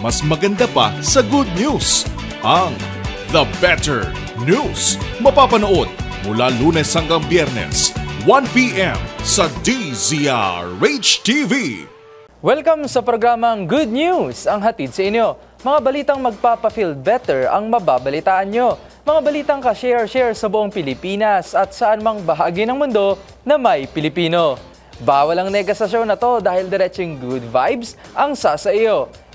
mas maganda pa sa good news. Ang The Better News. Mapapanood mula lunes hanggang biyernes, 1pm sa DZRH TV. Welcome sa programang Good News, ang hatid sa inyo. Mga balitang magpapa-feel better ang mababalitaan nyo. Mga balitang ka-share-share sa buong Pilipinas at saan mang bahagi ng mundo na may Pilipino. Bawal ang nega sa show na to dahil diretsing good vibes ang sasa iyo.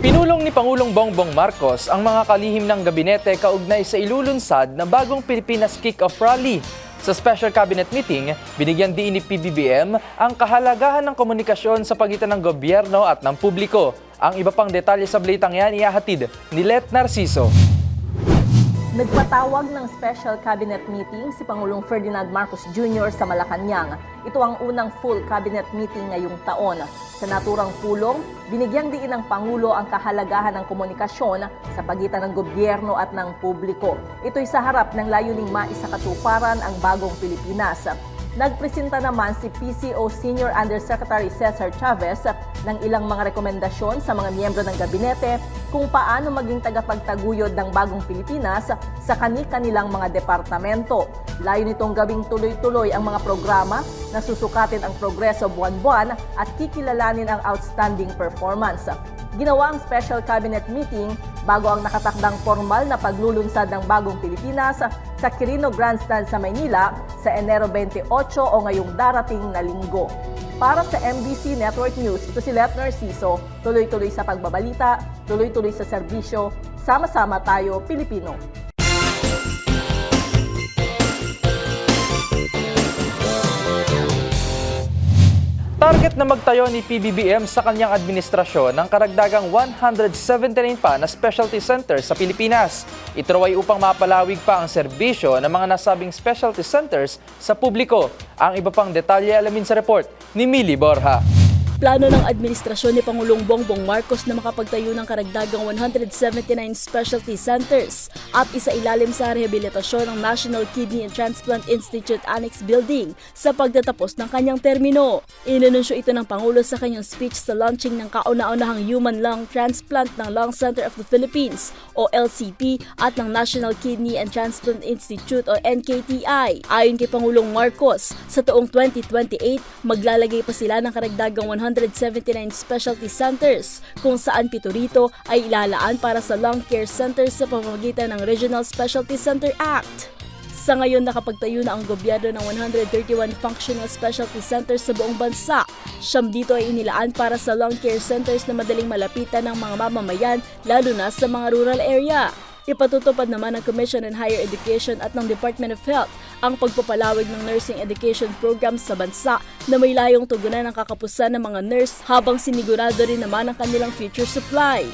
Pinulong ni Pangulong Bongbong Marcos ang mga kalihim ng gabinete kaugnay sa ilulunsad na bagong Pilipinas Kick-Off Rally. Sa special cabinet meeting, binigyan din ni PBBM ang kahalagahan ng komunikasyon sa pagitan ng gobyerno at ng publiko. Ang iba pang detalye sa balitang yan ihahatid ni Let Narciso. Nagpatawag ng special cabinet meeting si Pangulong Ferdinand Marcos Jr. sa Malacanang. Ito ang unang full cabinet meeting ngayong taon. Sa naturang pulong, binigyang diin ng Pangulo ang kahalagahan ng komunikasyon sa pagitan ng gobyerno at ng publiko. Ito'y sa harap ng layuning maisakatuparan ang bagong Pilipinas. Nagpresenta naman si PCO Senior Undersecretary Cesar Chavez ng ilang mga rekomendasyon sa mga miyembro ng gabinete kung paano maging tagapagtaguyod ng bagong Pilipinas sa kani-kanilang mga departamento. Layo nitong gawing tuloy-tuloy ang mga programa na susukatin ang progreso buwan-buwan at kikilalanin ang outstanding performance. Ginawa ang special cabinet meeting bago ang nakatakdang formal na paglulunsad ng bagong Pilipinas sa Quirino Grandstand sa Maynila sa Enero 28 o ngayong darating na linggo. Para sa MBC Network News, ito si Let Narciso, tuloy-tuloy sa pagbabalita, tuloy-tuloy sa serbisyo, sama-sama tayo Pilipino. Target na magtayo ni PBBM sa kanyang administrasyon ng karagdagang 179 pa na specialty centers sa Pilipinas. Ito ay upang mapalawig pa ang serbisyo ng mga nasabing specialty centers sa publiko. Ang iba pang detalye alamin sa report ni Mili Borja. Plano ng administrasyon ni Pangulong Bongbong Marcos na makapagtayo ng karagdagang 179 specialty centers at isa ilalim sa rehabilitasyon ng National Kidney and Transplant Institute Annex Building sa pagtatapos ng kanyang termino. Inanunsyo ito ng Pangulo sa kanyang speech sa launching ng kauna-unahang Human Lung Transplant ng Lung Center of the Philippines o LCP at ng National Kidney and Transplant Institute o NKTI. Ayon kay Pangulong Marcos, sa taong 2028 maglalagay pa sila ng karagdagang 179 specialty centers kung saan pito rito ay ilalaan para sa lung care centers sa pamamagitan ng Regional Specialty Center Act. Sa ngayon, nakapagtayo na ang gobyerno ng 131 functional specialty centers sa buong bansa. Siyam dito ay inilaan para sa lung care centers na madaling malapitan ng mga mamamayan, lalo na sa mga rural area. Ipatutupad naman ng Commission on Higher Education at ng Department of Health ang pagpapalawig ng nursing education programs sa bansa na may layong tugunan ang kakapusan ng mga nurse habang sinigurado rin naman ang kanilang future supply.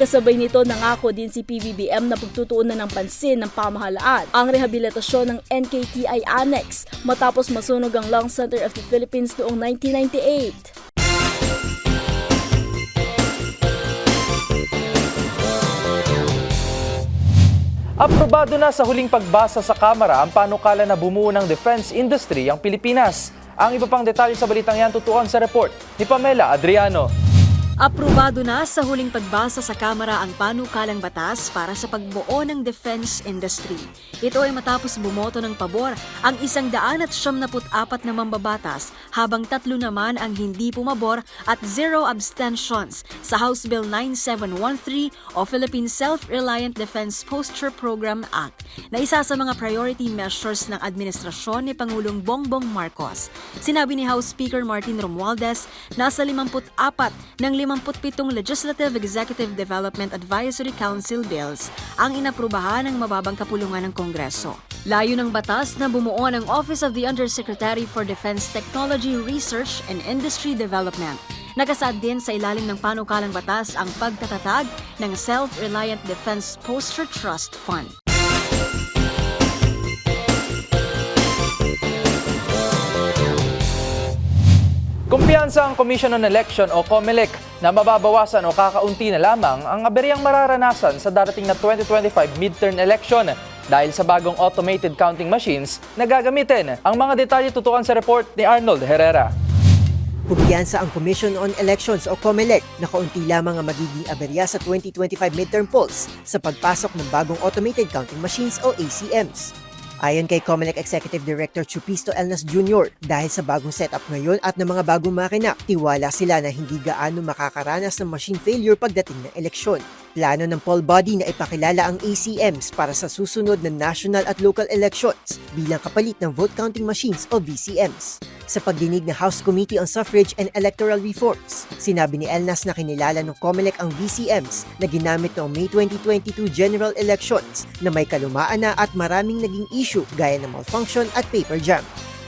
Kasabay nito nangako din si PBBM na pagtutuunan ng pansin ng pamahalaan ang rehabilitasyon ng NKTI Annex matapos masunog ang Lung Center of the Philippines noong 1998. Aprobado na sa huling pagbasa sa Kamara ang panukala na bumuo ng defense industry ang Pilipinas. Ang iba pang detalye sa balitang yan tutuan sa report ni Pamela Adriano. Aprobado na sa huling pagbasa sa Kamara ang panukalang batas para sa pagbuo ng defense industry. Ito ay matapos bumoto ng pabor ang isang daan at siyam na apat na mambabatas habang tatlo naman ang hindi pumabor at zero abstentions sa House Bill 9713 o Philippine Self-Reliant Defense Posture Program Act na isa sa mga priority measures ng administrasyon ni Pangulong Bongbong Marcos. Sinabi ni House Speaker Martin Romualdez na sa 54 ng 57 Legislative Executive Development Advisory Council bills ang inaprubahan ng mababang kapulungan ng Kongreso. Layo ng batas na bumuo ng Office of the Undersecretary for Defense Technology Research and Industry Development. Nakasaad din sa ilalim ng panukalang batas ang pagtatatag ng Self-Reliant Defense Posture Trust Fund. Kumpiyansa ang Commission on Election o COMELEC na mababawasan o kakaunti na lamang ang aberyang mararanasan sa darating na 2025 midterm election dahil sa bagong automated counting machines na gagamitin. Ang mga detalye tutukan sa report ni Arnold Herrera. Kumpiyansa ang Commission on Elections o COMELEC na kaunti lamang ang magiging aberya sa 2025 midterm polls sa pagpasok ng bagong automated counting machines o ACMs. Ayon kay COMELEC Executive Director Chupisto Elnas Jr., dahil sa bagong setup ngayon at ng mga bagong makina, tiwala sila na hindi gaano makakaranas ng machine failure pagdating ng eleksyon. Plano ng poll body na ipakilala ang ACMs para sa susunod na national at local elections bilang kapalit ng vote counting machines o VCMs. Sa pagdinig ng House Committee on Suffrage and Electoral Reforms, sinabi ni Elnas na kinilala ng COMELEC ang VCMs na ginamit noong May 2022 general elections na may kalumaan na at maraming naging issue gaya ng malfunction at paper jam.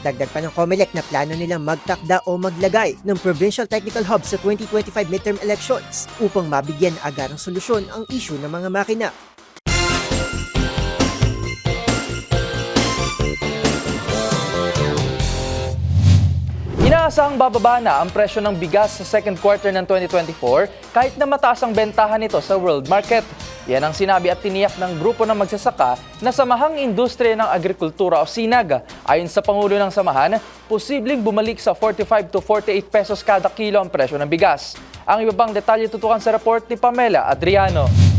Dagdag pa ng COMELEC na plano nilang magtakda o maglagay ng Provincial Technical Hub sa 2025 midterm elections upang mabigyan ng agarang solusyon ang issue ng mga makina. Inaasahang bababa na ang presyo ng bigas sa second quarter ng 2024 kahit na mataas ang bentahan nito sa world market. Yan ang sinabi at tiniyak ng grupo ng magsasaka na Samahang Industriya ng Agrikultura o SINAG. Ayon sa Pangulo ng Samahan, posibleng bumalik sa 45 to 48 pesos kada kilo ang presyo ng bigas. Ang iba pang detalye tutukan sa report ni Pamela Adriano.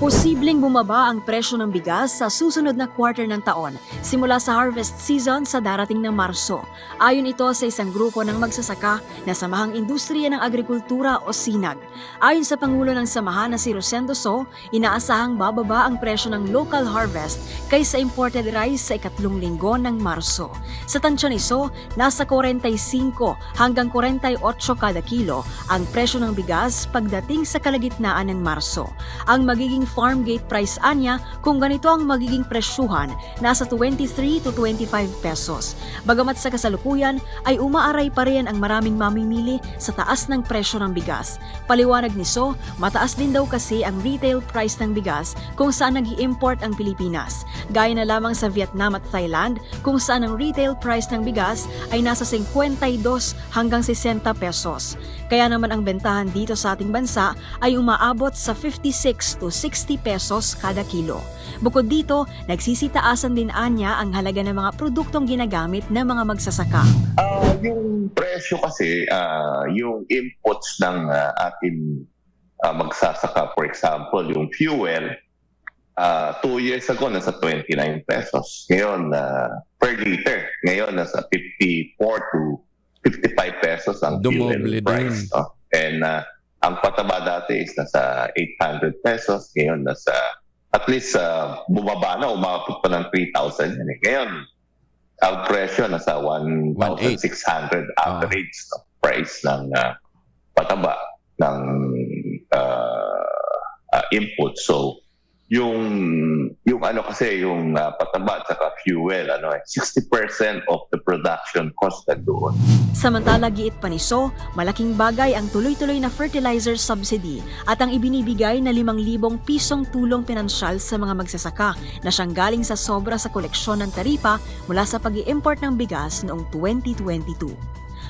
Posibleng bumaba ang presyo ng bigas sa susunod na quarter ng taon simula sa harvest season sa darating na Marso. Ayon ito sa isang grupo ng magsasaka na Samahang Industriya ng Agrikultura o SINAG. Ayon sa Pangulo ng Samahan na si Rosendo So, inaasahang bababa ang presyo ng local harvest kaysa imported rice sa ikatlong linggo ng Marso. Sa tansya ni So, nasa 45 hanggang 48 kada kilo ang presyo ng bigas pagdating sa kalagitnaan ng Marso. Ang magiging farm gate price anya kung ganito ang magiging presyuhan nasa 23 to 25 pesos. Bagamat sa kasalukuyan ay umaaray pa rin ang maraming mamimili sa taas ng presyo ng bigas. Paliwanag ni So, mataas din daw kasi ang retail price ng bigas kung saan nag import ang Pilipinas. Gaya na lamang sa Vietnam at Thailand kung saan ang retail price ng bigas ay nasa 52 hanggang 60 pesos. Kaya naman ang bentahan dito sa ating bansa ay umaabot sa 56 to 60 pesos kada kilo. Bukod dito, nagsisitaasan din anya ang halaga ng mga produktong ginagamit ng mga magsasaka. Ah, yung presyo kasi, ah, yung inputs ng ah, ating ah, magsasaka, for example, yung fuel, ah, two years ago nasa 29 pesos. Ngayon, ah, per liter. Ngayon, nasa 54 to 55 pesos ang Dumoble fuel price. no? And ah, ang pataba dati is nasa 800 pesos. Ngayon, nasa at least ah, bumaba na, umabot pa ng 3,000 yan. eh. Ngayon, ang presyo nasa 1,600 average no, price ng ah, pataba ng ah, ah, input. So, yung yung ano kasi yung ah, pataba at saka fuel ano eh 60% of the production cost na doon. Samantala giit pa ni So, malaking bagay ang tuloy-tuloy na fertilizer subsidy at ang ibinibigay na 5,000 pisong tulong pinansyal sa mga magsasaka na siyang galing sa sobra sa koleksyon ng taripa mula sa pag import ng bigas noong 2022.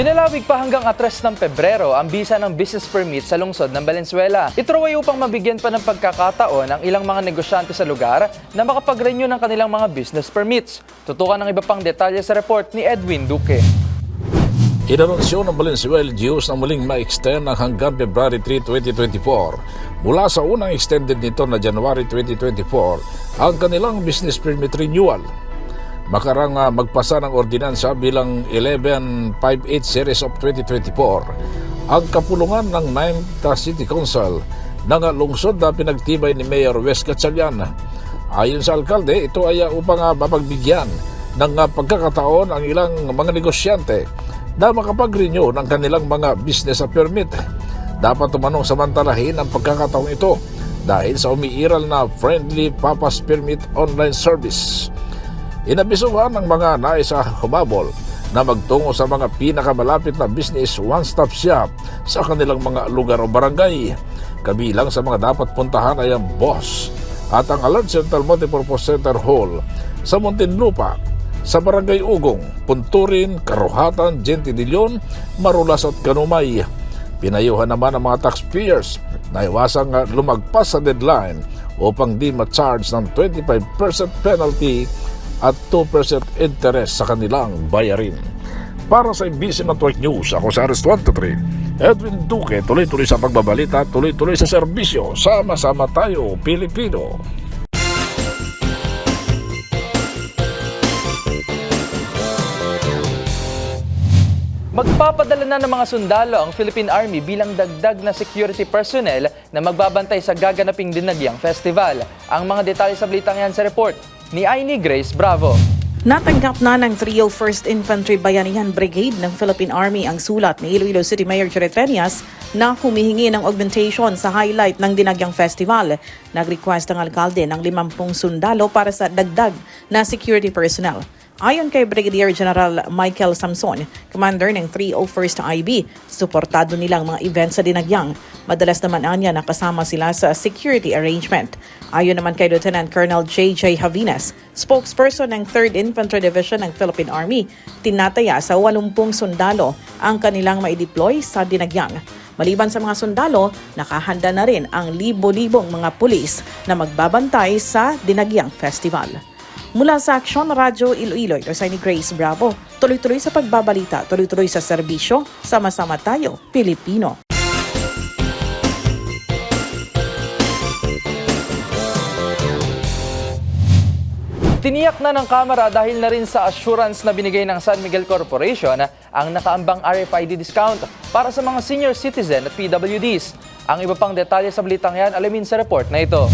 Pinalawig pa hanggang atres ng Pebrero ang bisa ng business permit sa lungsod ng Valenzuela. Ito raw ay upang mabigyan pa ng pagkakataon ang ilang mga negosyante sa lugar na makapag-renew ng kanilang mga business permits. Tutukan ng iba pang detalye sa report ni Edwin Duque. Inanunsyo ng Valenzuela LGUs na muling ma-extend ng hanggang February 3, 2024 mula sa unang extended nito na January 2024 ang kanilang business permit renewal. Makarang magpasa ng ordinansa bilang 1158 Series of 2024 ang kapulungan ng 9th City Council ng lungsod na pinagtibay ni Mayor Wes Gatchalian. Ayon sa alkalde, ito ay upang ah, mapagbigyan ng pagkakataon ang ilang mga negosyante na makapag-renew ng kanilang mga business permit. Dapat tumanong samantalahin ang pagkakataong ito dahil sa umiiral na Friendly Papas Permit online service. Inabisuhan ng mga nais sa humabol na magtungo sa mga pinakamalapit na business one-stop shop sa kanilang mga lugar o barangay. Kabilang sa mga dapat puntahan ay ang BOSS at ang Alert Central Multipurpose Center Hall sa Muntinlupa, sa Barangay Ugong, Punturin, Karuhatan, Leon, Marulas at Kanumay. Pinayuhan naman ang mga taxpayers na iwasang lumagpas sa deadline upang di ma-charge ng 25% penalty at 2% interest sa kanilang bayarin. Para sa Imbisi Network News, ako sa Ares 23, Edwin Duque, tuloy-tuloy sa pagbabalita, tuloy-tuloy sa serbisyo, sama-sama tayo, Pilipino. Magpapadala na ng mga sundalo ang Philippine Army bilang dagdag na security personnel na magbabantay sa gaganaping Dinagyang Festival. Ang mga detalye sa balitang yan sa report ni Aini Grace Bravo. Natanggap na ng 301st Infantry Bayanihan Brigade ng Philippine Army ang sulat ni Iloilo City Mayor Peñas na humihingi ng augmentation sa highlight ng Dinagyang Festival. Nag-request ang alkalde ng 50 sundalo para sa dagdag na security personnel. Ayon kay Brigadier General Michael Samson, commander ng 301st IB, suportado nilang mga events sa Dinagyang. Madalas naman anya nakasama sila sa security arrangement. Ayon naman kay Lieutenant Colonel J.J. Havinas, spokesperson ng 3rd Infantry Division ng Philippine Army, tinataya sa 80 sundalo ang kanilang maideploy sa Dinagyang. Maliban sa mga sundalo, nakahanda na rin ang libo-libong mga pulis na magbabantay sa Dinagyang Festival. Mula sa Action Radio Iloilo, ito sa ni Grace Bravo. Tuloy-tuloy sa pagbabalita, tuloy-tuloy sa serbisyo, sama-sama tayo, Pilipino. Tiniyak na ng Kamara dahil na rin sa assurance na binigay ng San Miguel Corporation ang nakaambang RFID discount para sa mga senior citizen at PWDs. Ang iba pang detalye sa balitang yan, alamin sa report na ito.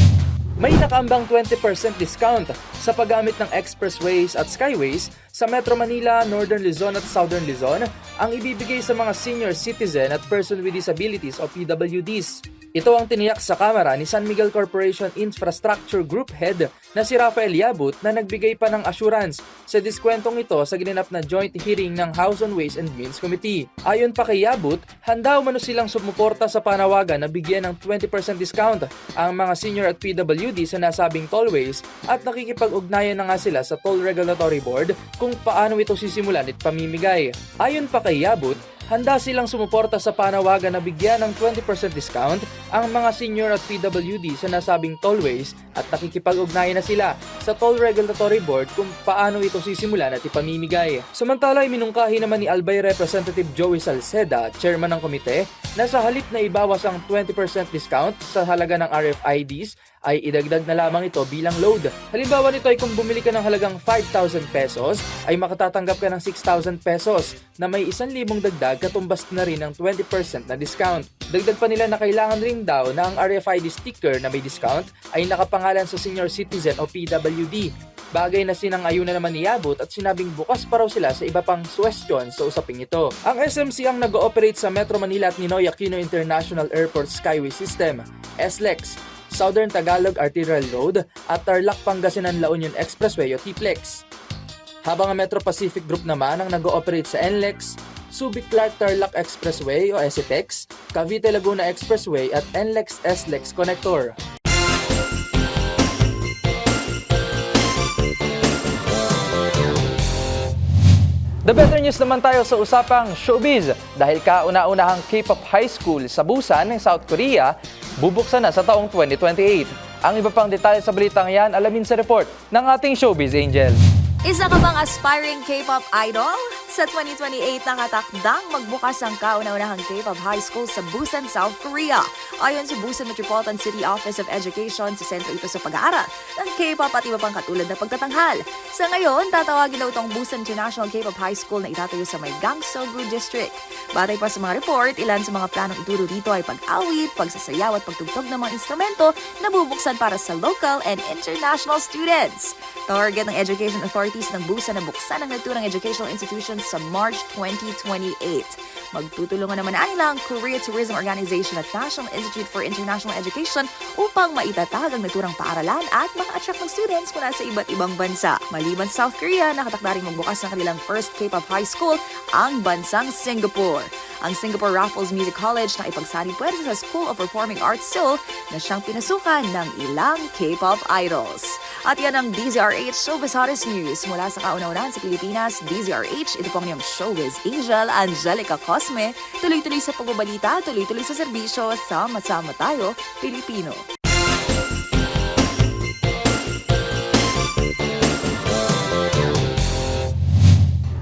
May nakaambang 20% discount sa paggamit ng expressways at skyways sa Metro Manila, Northern Luzon at Southern Luzon ang ibibigay sa mga senior citizen at person with disabilities o PWDs. Ito ang tiniyak sa Kamara ni San Miguel Corporation Infrastructure Group Head na si Rafael Yabut na nagbigay pa ng assurance sa diskwentong ito sa ginanap na joint hearing ng House on Ways and Means Committee. Ayon pa kay Yabut, handa umano silang sumuporta sa panawagan na bigyan ng 20% discount ang mga senior at PWD sa nasabing tollways at nakikipag-ugnayan na nga sila sa Toll Regulatory Board kung paano ito sisimulan at pamimigay. Ayon pa kay Yabut, handa silang sumuporta sa panawagan na bigyan ng 20% discount ang mga senior at PWD sa nasabing tollways at nakikipag-ugnayan na sila sa Toll Regulatory Board kung paano ito sisimulan at ipamimigay. Samantala, minungkahi naman ni Albay Representative Joey Salceda, chairman ng komite, na sa halip na ibawas ang 20% discount sa halaga ng RFIDs ay idagdag na lamang ito bilang load. Halimbawa nito ay kung bumili ka ng halagang 5,000 pesos, ay makatatanggap ka ng 6,000 pesos na may 1,000 dagdag katumbas na rin ng 20% na discount. Dagdag pa nila na kailangan rin daw na ang RFID sticker na may discount ay nakapangalan sa senior citizen o PWD. Bagay na sinang-ayuna naman ni Yabut at sinabing bukas pa raw sila sa iba pang question sa usaping ito. Ang SMC ang nag-ooperate sa Metro Manila at Ninoy Aquino International Airport Skyway System, SLEX, Southern Tagalog Arterial Road at Tarlac Pangasinan La Union Expressway o TPLEX. Habang ang Metro Pacific Group naman ang nag-ooperate sa NLEX, Subic Clark Tarlac Expressway o SETEX, Cavite Laguna Expressway at NLEX SLEX Connector. The better news naman tayo sa usapang showbiz dahil kauna-unahang K-pop high school sa Busan, South Korea, bubuksan na sa taong 2028. Ang iba pang detalye sa balitang yan, alamin sa report ng ating showbiz angel. Isa ka bang aspiring K-pop idol? Sa 2028, nakatakdang magbukas ang kauna-unahang K-pop high school sa Busan, South Korea. Ayon sa Busan Metropolitan City Office of Education, sa sentro ito sa pag-aaral ng K-pop at iba pang katulad na pagtatanghal. Sa ngayon, tatawagin daw itong Busan International K-pop High School na itatayo sa may Gangso-gu District. Batay pa sa mga report, ilan sa mga planong ituro dito ay pag-awit, pagsasayaw at pagtugtog ng mga instrumento na bubuksan para sa local and international students. Target ng Education Authorities ng Busan na buksan ang naturang educational institutions sa March 2028. Magtutulungan naman nila ang Korea Tourism Organization at National Institute for International Education upang maitatag ang naturang paaralan at maka-attract ng students mula sa iba't ibang bansa. Maliban sa South Korea, nakatakda rin magbukas ng kanilang first K-pop high school ang bansang Singapore. Ang Singapore Raffles Music College na ipagsani pwede sa School of Performing Arts Seoul na siyang pinasukan ng ilang K-pop idols. At yan ang DZRH Showbiz Hottest News mula sa kauna-unahan sa Pilipinas, DZRH, ito po ang iyong Showbiz Angel, Angelica Cosme. Tuloy-tuloy sa pagbabalita, tuloy-tuloy sa serbisyo, sama-sama tayo, Pilipino.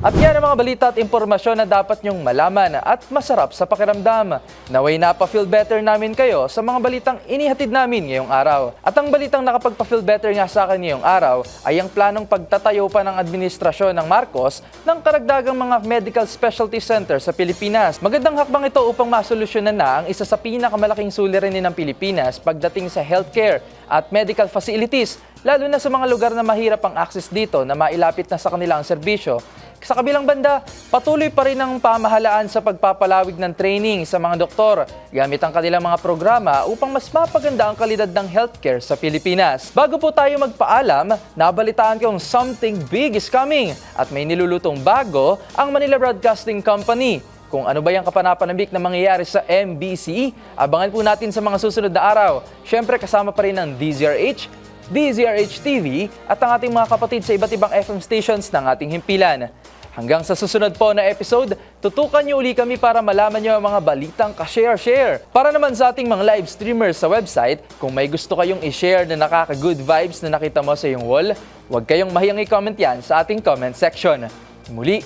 At yan ang mga balita at impormasyon na dapat nyong malaman at masarap sa pakiramdam. Naway napaka-feel better namin kayo sa mga balitang inihatid namin ngayong araw. At ang balitang nakapagpa-feel better nga sa akin ngayong araw ay ang planong pagtatayo pa ng administrasyon ng Marcos ng karagdagang mga medical specialty center sa Pilipinas. Magandang hakbang ito upang masolusyonan na ang isa sa pinakamalaking suliranin ng Pilipinas pagdating sa healthcare at medical facilities, lalo na sa mga lugar na mahirap ang access dito na mailapit na sa kanilang serbisyo. Sa kabilang banda, patuloy pa rin ang pamahalaan sa pagpapalawig ng training sa mga doktor gamit ang kanilang mga programa upang mas mapaganda ang kalidad ng healthcare sa Pilipinas. Bago po tayo magpaalam, nabalitaan kong something big is coming at may nilulutong bago ang Manila Broadcasting Company. Kung ano ba yung kapanapanabik na mangyayari sa MBC, abangan po natin sa mga susunod na araw. Siyempre kasama pa rin ang DZRH, DZRH TV at ang ating mga kapatid sa iba't ibang FM stations ng ating himpilan. Hanggang sa susunod po na episode, tutukan niyo uli kami para malaman niyo ang mga balitang ka-share-share. Para naman sa ating mga live streamers sa website, kung may gusto kayong i-share na nakaka-good vibes na nakita mo sa iyong wall, huwag kayong mahiyang i-comment yan sa ating comment section. Muli,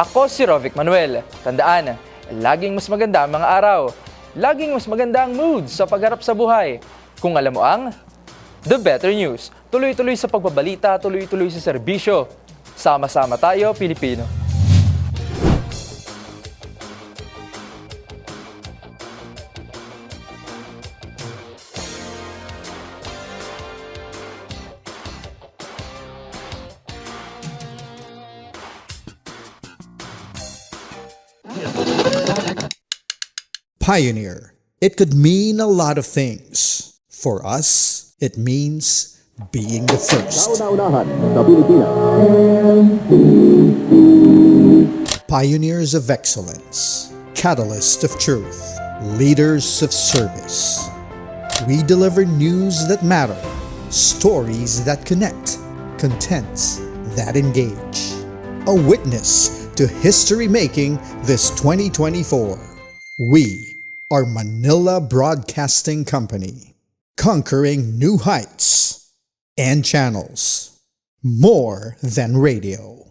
ako si Rovic Manuel. Tandaan, laging mas maganda ang mga araw. Laging mas maganda ang mood sa pagharap sa buhay. Kung alam mo ang The Better News. Tuloy-tuloy sa pagbabalita, tuloy-tuloy sa serbisyo. Sama-sama tayo, Pilipino. Pioneer. It could mean a lot of things. For us, it means being the first. Pioneers of excellence, catalyst of truth, leaders of service. We deliver news that matter, stories that connect, contents that engage. A witness to history making this 2024. We are Manila Broadcasting Company, conquering new heights and channels. More than radio.